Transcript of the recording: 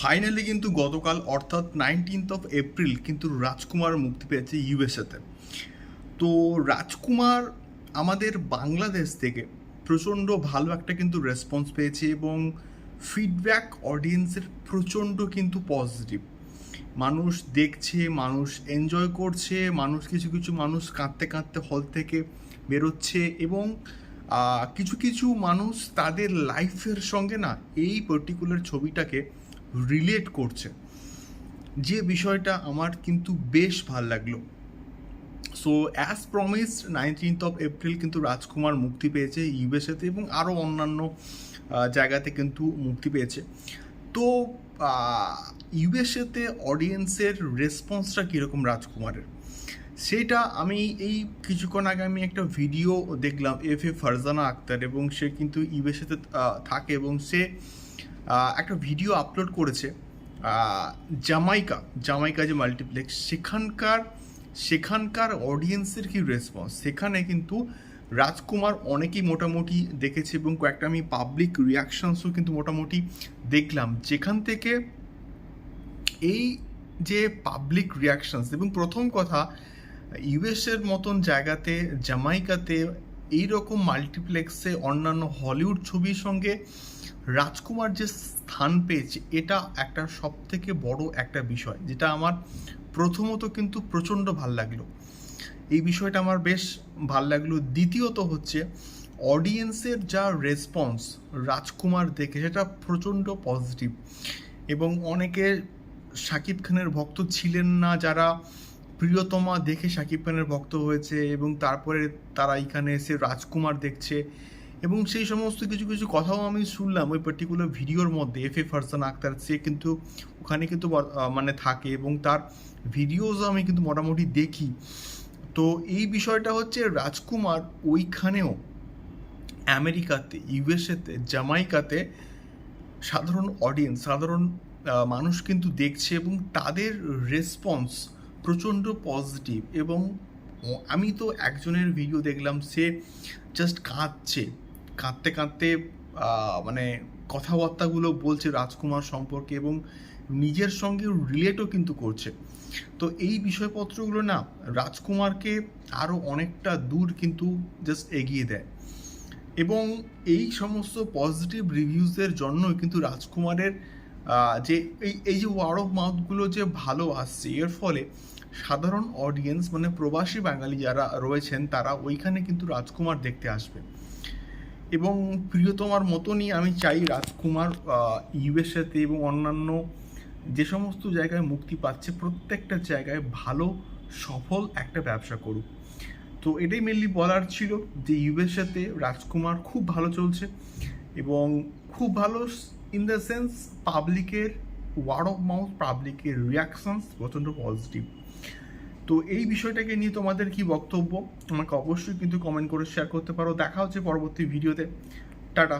Finally কিন্তু গতকাল, অর্থাৎ নাইনটিন্থ অফ এপ্রিল কিন্তু রাজকুমার মুক্তি পেয়েছে ইউএসএতে তো। রাজকুমার আমাদের বাংলাদেশ থেকে প্রচণ্ড ভালো একটা কিন্তু রেসপন্স পেয়েছে এবং ফিডব্যাক অডিয়েন্সের প্রচণ্ড কিন্তু পজিটিভ মানুষ দেখছে, মানুষ এনজয় করছে, মানুষ কিছু কিছু মানুষ কাঁদতে কাঁদতে হল থেকে বেরোচ্ছে এবং কিছু কিছু মানুষ তাদের লাইফের সঙ্গে না, এই পার্টিকুলার ছবিটাকে রিলেট করছে। যে বিষয়টা আমার কিন্তু বেশ ভালো লাগল। So as promised nineteenth of April কিন্তু রাজকুমার মুক্তি পেয়েছে ইউএসএতে এবং আরও অন্যান্য জায়গাতে কিন্তু মুক্তি পেয়েছে। তো ইউএসএতে অডিয়েন্সের রেসপন্সটা কীরকম রাজকুমারের? সেটা আমি এই কিছুক্ষণ আগে আমি একটা ভিডিও দেখলাম এফ এ ফারজানা আক্তার এবং সে কিন্তু ইউএসএতে থাকে এবং সে একটা ভিডিও আপলোড করেছে জামাইকা জামাইকা যে মাল্টিপ্লেক্স সেখানকার সেখানকার অডিয়েন্সের কি রেসপন্স সেখানে কিন্তু রাজকুমার অনেকেই মোটামুটি দেখেছে এবং কয়েকটা আমি পাবলিক রিয়াকশনসও কিন্তু মোটামুটি দেখলাম। যেখান থেকে এই যে পাবলিক রিয়াকশনস এবং প্রথম কথা ইউএসের মতন জায়গাতে জামাইকাতে এই রকম মাল্টিপ্লেক্সে অন্যান্য হলিউড ছবির সঙ্গে রাজকুমার যে স্থান পেয়েছে, এটা একটা সব থেকে বড় একটা বিষয়, যেটা আমার প্রথমত কিন্তু প্রচণ্ড ভালো লাগল। এই বিষয়টা আমার বেশ ভালো লাগল। দ্বিতীয়ত হচ্ছে, অডিয়েন্সের যা রেসপন্স রাজকুমার দেখে, সেটা প্রচণ্ড পজিটিভ এবং অনেকে শাকিব খানের ভক্ত ছিলেন না যারা প্রিয়তমা দেখে শাকিব খানের ভক্ত হয়েছে এবং তারপরে তারা এখানে এসে রাজকুমার দেখছে এবং সেই সমস্ত কিছু কিছু কথাও আমি শুনলাম ওই পার্টিকুলার ভিডিওর মধ্যে এফ এ ফারসান আক্তার সে কিন্তু ওখানে কিন্তু মানে থাকে এবং তার ভিডিওজও আমি কিন্তু মোটামুটি দেখি। তো এই বিষয়টা হচ্ছে রাজকুমার ওইখানেও আমেরিকাতে, ইউএসএতে জামাইকাতে সাধারণ অডিয়েন্স সাধারণ মানুষ কিন্তু দেখছে এবং তাদের রেসপন্স প্রচণ্ড পজিটিভ এবং আমি তো একজনের ভিডিও দেখলাম, সে জাস্ট কাঁদছে। কাঁদতে কাঁদতে মানে কথাবার্তাগুলো বলছে রাজকুমার সম্পর্কে এবং নিজের সঙ্গে রিলেটও কিন্তু করছে। তো এই বিষয়পত্রগুলো না, রাজকুমারকে আরও অনেকটা দূর কিন্তু জাস্ট এগিয়ে দেয়। এবং এই সমস্ত পজিটিভ রিভিউজের জন্যই কিন্তু রাজকুমারের যে এই এই যে ওয়ার্ড অফ মাউথগুলো যে ভালো আসছে, এর ফলে সাধারণ অডিয়েন্স মানে প্রবাসী বাঙালি যারা রয়েছেন, তারা ওইখানে কিন্তু রাজকুমার দেখতে আসবে। এবং প্রিয়তমার মতনই আমি চাই রাজকুমার ইউএসএতে এবং অন্যান্য যে সমস্ত জায়গায় মুক্তি পাচ্ছে, প্রত্যেকটা জায়গায় ভালো, সফল একটা ব্যবসা করুক। তো এটাই মেনলি বলার ছিল যে ইউএসএতে রাজকুমার খুব ভালো চলছে এবং খুব ভালো ইন দ্য সেন্স পাবলিকের ওয়ার্ড অফ মাউথ পাবলিকের রিয়াকশনস প্রচণ্ড পজিটিভ তো এই বিষয়টাকে নিয়ে তোমাদের কি বক্তব্য? আমাকে অবশ্যই কিন্তু কমেন্ট করে শেয়ার করতে পারো। দেখা হচ্ছে পরবর্তী ভিডিওতে টাটা।